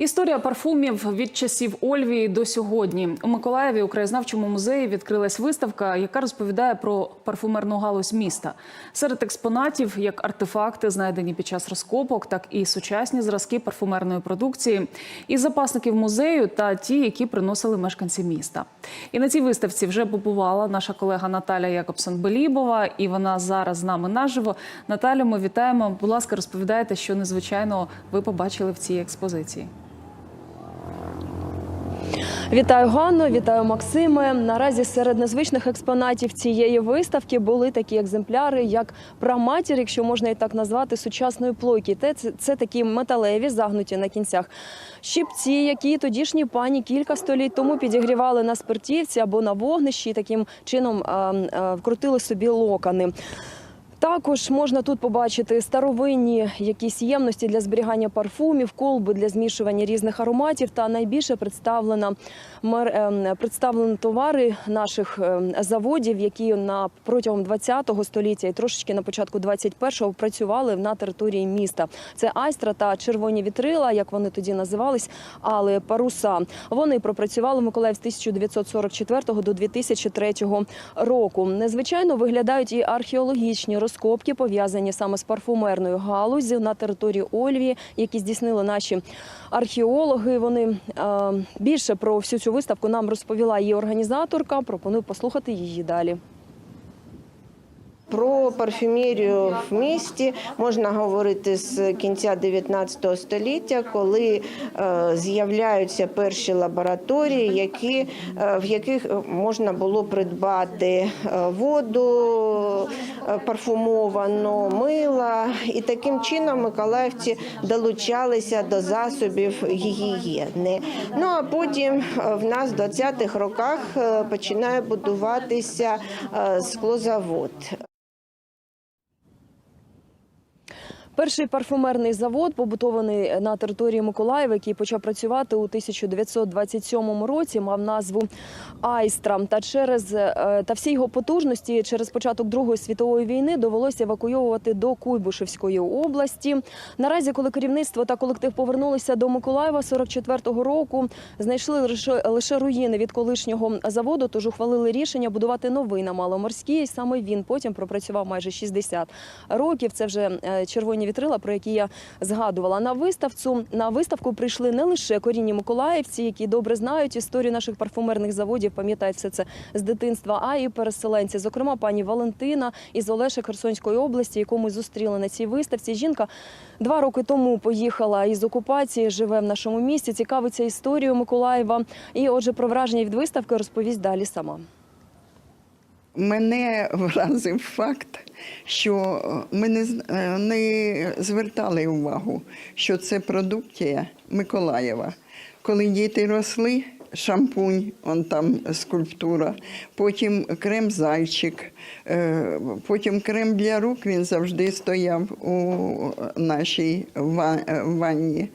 Історія парфумів від часів Ольвії до сьогодні. У Миколаєві у краєзнавчому музеї відкрилась виставка, яка розповідає про парфумерну галузь міста. Серед експонатів як артефакти, знайдені під час розкопок, так і сучасні зразки парфумерної продукції, і запасників музею та ті, які приносили мешканці міста. І на цій виставці вже побувала наша колега Наталя Якобсон-Белібова, і вона зараз з нами наживо. Наталю, ми вітаємо. Будь ласка, розповідайте, що незвичайного ви побачили в цій експозиції. Вітаю Ганно, вітаю Максиме. Наразі серед незвичних експонатів цієї виставки були такі екземпляри, як праматір, якщо можна і так назвати, сучасної плойки. Це, це такі металеві, загнуті на кінцях щипці, які тодішні пані кілька століть тому підігрівали на спиртівці або на вогнищі, таким чином а, а, вкрутили собі локони. Також можна тут побачити старовинні якісь ємності для зберігання парфумів, колби для змішування різних ароматів. Та найбільше представлено мер- ем, представлені товари наших ем, заводів, які на протягом 20-го століття і трошечки на початку 21-го працювали на території міста. Це айстра та червоні вітрила, як вони тоді називались, але паруса. Вони пропрацювали в Миколаїв з 1944 до 2003 року. Незвичайно виглядають і археологічні розкопки, пов'язані саме з парфумерною галуззю на території Ольвії, які здійснили наші археологи. Вони е, більше про всю цю виставку нам розповіла її організаторка. Пропоную послухати її далі. Про парфюмерію в місті можна говорити з кінця 19 століття, коли е, з'являються перші лабораторії, які, е, в яких можна було придбати воду е, парфумовану, мила. І таким чином миколаївці долучалися до засобів гігієни. Ну а потім е, в нас в 20-х роках е, починає будуватися склозавод. Перший парфумерний завод, побутований на території Миколаєва, який почав працювати у 1927 році, мав назву Айстра. Та через е, та всі його потужності через початок Другої світової війни довелося евакуйовувати до Куйбишевської області. Наразі, коли керівництво та колектив повернулися до Миколаєва 44-го року, знайшли лише, лише руїни від колишнього заводу, тож ухвалили рішення будувати новий на Маломорській. Саме він потім пропрацював майже 60 років. Це вже е, червоні вітрила, про які я згадувала на виставцю. На виставку прийшли не лише корінні миколаївці, які добре знають історію наших парфумерних заводів, пам'ятають все це з дитинства, а і переселенці. Зокрема, пані Валентина із Олешек Херсонської області, яку ми зустріли на цій виставці. Жінка два роки тому поїхала із окупації, живе в нашому місті, цікавиться історією Миколаєва. І, отже, про враження від виставки розповість далі сама. Мене вразив факт, що ми не, е, не звертали увагу, що це продукція Миколаєва. Коли діти росли, шампунь, он там скульптура, потім крем зайчик, е, потім крем для рук він завжди стояв у нашій е, ванні.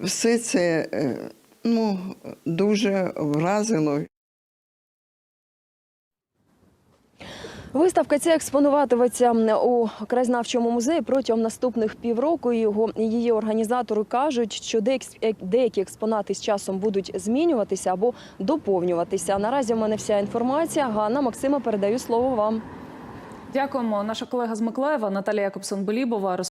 Все це е, ну, дуже вразило. Виставка ця експонуватиметься у краєзнавчому музеї протягом наступних півроку. Його її організатори кажуть, що деякі експонати з часом будуть змінюватися або доповнюватися. Наразі в мене вся інформація. Ганна Максима передаю слово вам. Дякуємо. Наша колега з Миколаєва Наталія Якобсон-Белібова